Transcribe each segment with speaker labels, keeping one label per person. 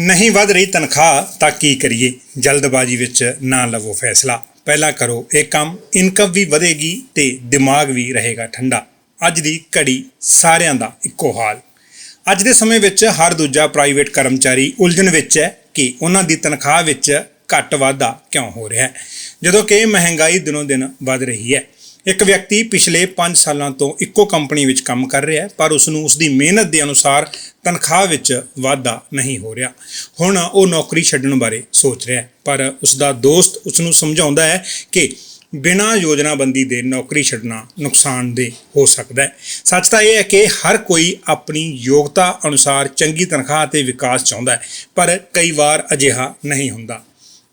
Speaker 1: ਨਹੀਂ ਵੱਧ ਰਹੀ ਤਨਖਾਹ ਤਾਂ ਕੀ ਕਰੀਏ? ਜਲਦਬਾਜ਼ੀ ਵਿੱਚ ਨਾ ਲਵੋ ਫੈਸਲਾ। ਪਹਿਲਾਂ ਕਰੋ ਇਹ ਕੰਮ ਇਨਕਮ ਵੀ ਵਧੇਗੀ ਤੇ ਦਿਮਾਗ ਵੀ ਰਹੇਗਾ ਠੰਡਾ। ਅੱਜ ਦੀ ਘੜੀ ਸਾਰਿਆਂ ਦਾ ਇੱਕੋ ਹਾਲ। ਅੱਜ ਦੇ ਸਮੇਂ ਵਿੱਚ ਹਰ ਦੂਜਾ ਪ੍ਰਾਈਵੇਟ ਕਰਮਚਾਰੀ ਉਲਝਣ ਵਿੱਚ ਹੈ ਕਿ ਉਹਨਾਂ ਦੀ ਤਨਖਾਹ ਵਿੱਚ ਘੱਟ ਵਾਧਾ ਕਿਉਂ ਹੋ ਰਿਹਾ ਹੈ? ਜਦੋਂ ਕਿ ਮਹਿੰਗਾਈ ਦਿਨੋਂ ਦਿਨ ਵੱਧ ਰਹੀ ਹੈ। ਇੱਕ ਵਿਅਕਤੀ ਪਿਛਲੇ 5 ਸਾਲਾਂ ਤੋਂ ਇੱਕੋ ਕੰਪਨੀ ਵਿੱਚ ਕੰਮ ਕਰ ਰਿਹਾ ਹੈ, ਪਰ ਉਸ ਨੂੰ ਉਸ ਦੀ ਮਿਹਨਤ ਦੇ ਅਨੁਸਾਰ ਤਨਖਾਹ ਵਿੱਚ ਵਾਧਾ ਨਹੀਂ ਹੋ ਰਿਹਾ। ਹੁਣ ਉਹ ਨੌਕਰੀ ਛੱਡਣ ਬਾਰੇ ਸੋਚ ਰਿਹਾ ਹੈ, ਪਰ ਉਸ ਦਾ ਦੋਸਤ ਉਸ ਨੂੰ ਸਮਝਾਉਂਦਾ ਹੈ ਕਿ ਬਿਨਾਂ ਯੋਜਨਾਬੰਦੀ ਦੇ ਨੌਕਰੀ ਛੱਡਣਾ ਨੁਕਸਾਨਦੇਹ ਹੋ ਸਕਦਾ ਹੈ। ਸੱਚ ਤਾਂ ਇਹ ਹੈ ਕਿ ਹਰ ਕੋਈ ਆਪਣੀ ਯੋਗਤਾ ਅਨੁਸਾਰ ਚੰਗੀ ਤਨਖਾਹ ਤੇ ਵਿਕਾਸ ਚਾਹੁੰਦਾ ਹੈ, ਪਰ ਕਈ ਵਾਰ ਅਜਿਹਾ ਨਹੀਂ ਹੁੰਦਾ।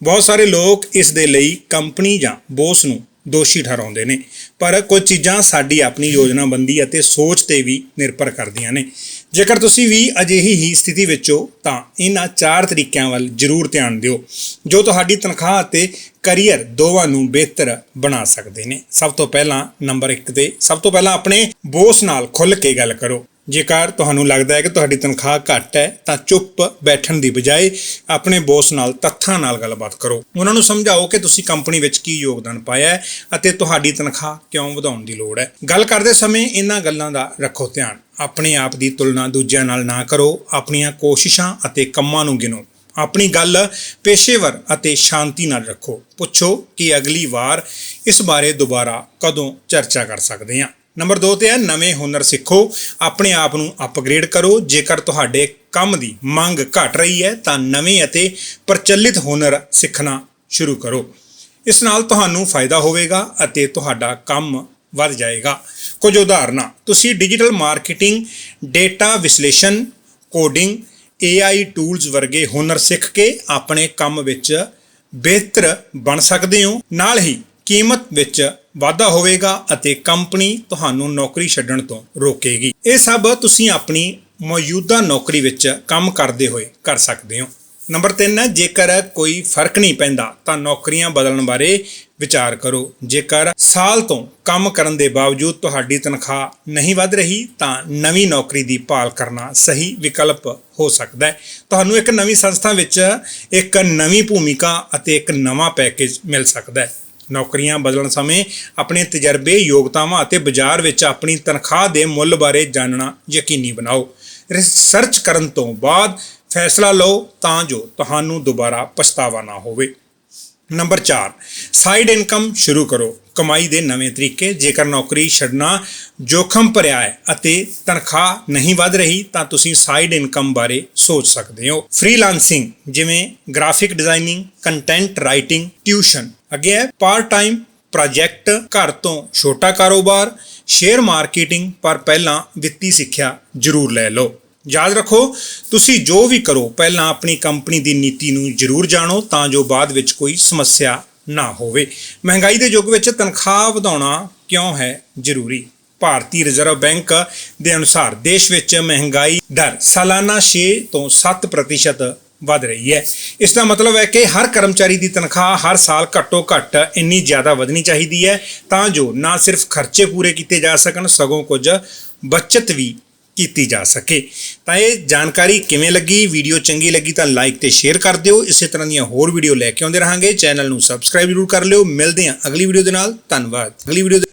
Speaker 1: ਬਹੁਤ ਸਾਰੇ ਲੋਕ ਇਸ ਦੇ ਲਈ ਕੰਪਨੀ ਜਾਂ ਬੋਸ ਨੂੰ ਦੋਸ਼ੀ ਠਹਿਰਾਉਂਦੇ ਨੇ। ਪਰ ਕੁਝ ਚੀਜ਼ਾਂ ਸਾਡੀ ਆਪਣੀ ਯੋਜਨਾਬੰਦੀ ਅਤੇ ਸੋਚ ਤੇ ਵੀ ਨਿਰਭਰ ਕਰਦੀਆਂ ਨੇ। ਜੇਕਰ ਤੁਸੀਂ ਵੀ ਅਜਿਹੀ ਹੀ ਸਥਿਤੀ ਵਿੱਚ ਹੋ ਤਾਂ ਇਹਨਾਂ ਚਾਰ ਤਰੀਕਿਆਂ ਵੱਲ ਜ਼ਰੂਰ ਧਿਆਨ ਦਿਓ, ਜੋ ਤੁਹਾਡੀ ਤਨਖਾਹ ਅਤੇ ਕੈਰੀਅਰ ਦੋਵਾਂ ਨੂੰ ਬਿਹਤਰ ਬਣਾ ਸਕਦੇ ਨੇ। ਸਭ ਤੋਂ ਪਹਿਲਾਂ ਨੰਬਰ 1 ਤੇ ਸਭ ਤੋਂ ਪਹਿਲਾਂ ਆਪਣੇ ਬੋਸ ਨਾਲ ਖੁੱਲ੍ਹ ਕੇ ਗੱਲ ਕਰੋ। ਜੇਕਰ ਤੁਹਾਨੂੰ ਲੱਗਦਾ ਹੈ ਕਿ ਤੁਹਾਡੀ ਤਨਖਾਹ ਘੱਟ ਹੈ, ਤਾਂ ਚੁੱਪ ਬੈਠਣ ਦੀ ਬਜਾਏ ਆਪਣੇ ਬੋਸ ਨਾਲ ਤੱਥਾਂ ਨਾਲ ਗੱਲਬਾਤ ਕਰੋ। ਉਹਨਾਂ ਨੂੰ ਸਮਝਾਓ ਕਿ ਤੁਸੀਂ ਕੰਪਨੀ ਵਿੱਚ ਕੀ ਯੋਗਦਾਨ ਪਾਇਆ ਹੈ ਅਤੇ ਤੁਹਾਡੀ ਤਨਖਾਹ ਕਿਉਂ ਵਧਾਉਣ ਦੀ ਲੋੜ ਹੈ। ਗੱਲ ਕਰਦੇ ਸਮੇਂ ਇਹਨਾਂ ਗੱਲਾਂ ਦਾ ਰੱਖੋ ਧਿਆਨ। ਆਪਣੇ ਆਪ ਦੀ ਤੁਲਨਾ ਦੂਜਿਆਂ ਨਾਲ ਨਾ ਕਰੋ। ਆਪਣੀਆਂ ਕੋਸ਼ਿਸ਼ਾਂ ਅਤੇ ਕੰਮਾਂ ਨੂੰ ਗਿਣੋ। ਆਪਣੀ ਗੱਲ ਪੇਸ਼ੇਵਰ ਅਤੇ ਸ਼ਾਂਤੀ ਨਾਲ ਰੱਖੋ। ਪੁੱਛੋ ਕਿ ਅਗਲੀ ਵਾਰ ਇਸ ਬਾਰੇ ਦੁਬਾਰਾ ਕਦੋਂ ਚਰਚਾ ਕਰ ਸਕਦੇ ਹਾਂ। ਨੰਬਰ 2 ਤੇ ਹੈ, ਨਵੇਂ ਹੁਨਰ ਸਿੱਖੋ। ਆਪਣੇ ਆਪ ਨੂੰ ਅਪਗ੍ਰੇਡ ਕਰੋ। ਜੇਕਰ ਤੁਹਾਡੇ ਕੰਮ ਦੀ ਮੰਗ ਘਟ ਰਹੀ ਹੈ, ਤਾਂ ਨਵੇਂ ਅਤੇ ਪ੍ਰਚਲਿਤ ਹੁਨਰ ਸਿੱਖਣਾ ਸ਼ੁਰੂ ਕਰੋ। ਇਸ ਨਾਲ ਤੁਹਾਨੂੰ ਫਾਇਦਾ ਹੋਵੇਗਾ ਅਤੇ ਤੁਹਾਡਾ ਕੰਮ ਵੱਧ ਜਾਏਗਾ। ਕੁਝ ਉਦਾਹਰਨਾਂ। ਤੁਸੀਂ ਡਿਜੀਟਲ ਮਾਰਕੀਟਿੰਗ ਡੇਟਾ ਵਿਸ਼ਲੇਸ਼ਣ ਕੋਡਿੰਗ AI ਟੂਲਸ ਵਰਗੇ ਹੁਨਰ ਸਿੱਖ ਕੇ ਆਪਣੇ ਕੰਮ ਵਿੱਚ ਬਿਹਤਰ ਬਣ ਸਕਦੇ ਹੋ। ਨਾਲ ਹੀ ਕੀਮਤ ਵਿੱਚ ਵਾਧਾ ਹੋਵੇਗਾ ਅਤੇ ਕੰਪਨੀ ਤੁਹਾਨੂੰ ਨੌਕਰੀ ਛੱਡਣ ਤੋਂ ਰੋਕੇਗੀ। ਇਹ ਸਭ ਤੁਸੀਂ ਆਪਣੀ ਮੌਜੂਦਾ ਨੌਕਰੀ ਵਿੱਚ ਕੰਮ ਕਰਦੇ ਹੋਏ ਕਰ ਸਕਦੇ ਹੋ। ਨੰਬਰ 3 ਹੈ, ਜੇਕਰ ਕੋਈ ਫ਼ਰਕ ਨਹੀਂ ਪੈਂਦਾ ਤਾਂ ਨੌਕਰੀਆਂ ਬਦਲਣ ਬਾਰੇ ਵਿਚਾਰ ਕਰੋ। ਜੇਕਰ ਸਾਲ ਤੋਂ ਕੰਮ ਕਰਨ ਦੇ ਬਾਵਜੂਦ ਤੁਹਾਡੀ ਤਨਖਾਹ ਨਹੀਂ ਵਧ ਰਹੀ ਤਾਂ ਨਵੀਂ ਨੌਕਰੀ ਦੀ ਭਾਲ ਕਰਨਾ ਸਹੀ ਵਿਕਲਪ ਹੋ ਸਕਦਾ ਹੈ। ਤੁਹਾਨੂੰ ਇੱਕ ਨਵੀਂ ਸੰਸਥਾ ਵਿੱਚ ਇੱਕ ਨਵੀਂ ਭੂਮਿਕਾ ਅਤੇ ਇੱਕ ਨਵਾਂ ਪੈਕੇਜ ਮਿਲ ਸਕਦਾ ਹੈ। ਨੌਕਰੀਆਂ ਬਦਲਣ ਸਮੇਂ ਆਪਣੇ ਤਜਰਬੇ, ਯੋਗਤਾਵਾਂ ਅਤੇ ਬਾਜ਼ਾਰ ਵਿੱਚ ਆਪਣੀ ਤਨਖਾਹ ਦੇ ਮੁੱਲ ਬਾਰੇ ਜਾਣਨਾ ਯਕੀਨੀ ਬਣਾਓ। ਰਿਸਰਚ ਕਰਨ ਤੋਂ ਬਾਅਦ ਫੈਸਲਾ ਲਓ ਤਾਂ ਜੋ ਤੁਹਾਨੂੰ ਦੁਬਾਰਾ ਪਛਤਾਵਾ ਨਾ ਹੋਵੇ। ਨੰਬਰ 4 ਸਾਈਡ ਇਨਕਮ ਸ਼ੁਰੂ ਕਰੋ। ਕਮਾਈ ਦੇ ਨਵੇਂ ਤਰੀਕੇ, ਜੇਕਰ ਨੌਕਰੀ ਛੱਡਣਾ ਜੋਖਮ ਭਰਿਆ ਹੈ ਅਤੇ ਤਨਖਾਹ ਨਹੀਂ ਵਧ ਰਹੀ, ਤਾਂ ਤੁਸੀਂ ਸਾਈਡ ਇਨਕਮ ਬਾਰੇ ਸੋਚ ਸਕਦੇ ਹੋ। ਫ੍ਰੀਲਾਂਸਿੰਗ ਜਿਵੇਂ graphic designing content writing tuition ਅੱਗੇ ਹੈ ਪਾਰਟ ਟਾਈਮ ਪ੍ਰੋਜੈਕਟ ਘਰ ਤੋਂ ਛੋਟਾ ਕਾਰੋਬਾਰ ਸ਼ੇਅਰ ਮਾਰਕੀਟਿੰਗ ਪਰ ਪਹਿਲਾਂ ਵਿੱਤੀ ਸਿੱਖਿਆ ਜ਼ਰੂਰ ਲੈ ਲਓ। ਯਾਦ ਰੱਖੋ, ਤੁਸੀਂ ਜੋ ਵੀ ਕਰੋ, ਪਹਿਲਾਂ ਆਪਣੀ ਕੰਪਨੀ ਦੀ ਨੀਤੀ ਨੂੰ ਜ਼ਰੂਰ ਜਾਣੋ, ਤਾਂ ਜੋ ਬਾਅਦ ਵਿੱਚ ਕੋਈ ਸਮੱਸਿਆ ਨਾ ਹੋਵੇ। ਮਹਿੰਗਾਈ ਦੇ ਯੁੱਗ ਵਿੱਚ ਤਨਖਾਹ ਵਧਾਉਣਾ ਕਿਉਂ ਹੈ ਜ਼ਰੂਰੀ? ਭਾਰਤੀ ਰਿਜ਼ਰਵ ਬੈਂਕ ਦੇ ਅਨੁਸਾਰ ਦੇਸ਼ ਵਿੱਚ ਮਹਿੰਗਾਈ ਦਰ ਸਾਲਾਨਾ 6 ਤੋਂ 7% ਵਧ ਰਹੀ ਹੈ। ਇਸ ਦਾ ਮਤਲਬ ਹੈ ਕਿ ਹਰ ਕਰਮਚਾਰੀ ਦੀ ਤਨਖਾਹ ਹਰ ਸਾਲ ਘੱਟੋ ਘੱਟ ਇੰਨੀ ਜ਼ਿਆਦਾ ਵਧਣੀ ਚਾਹੀਦੀ ਹੈ ਤਾਂ ਜੋ ਨਾ ਸਿਰਫ ਖਰਚੇ ਪੂਰੇ ਕੀਤੇ ਜਾ ਸਕਣ, ਸਗੋਂ ਕੁਝ ਬਚਤ ਵੀ ਕੀਤੀ ਜਾ ਸਕੇ। ਤਾਂ ਇਹ ਜਾਣਕਾਰੀ ਕਿਵੇਂ ਲੱਗੀ? ਵੀਡੀਓ ਚੰਗੀ ਲੱਗੀ ਤਾਂ ਲਾਈਕ ਤੇ ਸ਼ੇਅਰ ਕਰ ਦਿਓ। ਇਸੇ ਤਰ੍ਹਾਂ ਦੀਆਂ ਹੋਰ ਵੀਡੀਓ ਲੈ ਕੇ ਆਉਂਦੇ ਰਹਾਂਗੇ। ਚੈਨਲ ਨੂੰ ਸਬਸਕ੍ਰਾਈਬ ਜ਼ਰੂਰ ਕਰ ਲਿਓ। ਮਿਲਦੇ ਹਾਂ ਅਗਲੀ ਵੀਡੀਓ ਦੇ ਨਾਲ। ਧੰਨਵਾਦ। ਅਗਲੀ ਵੀਡੀਓ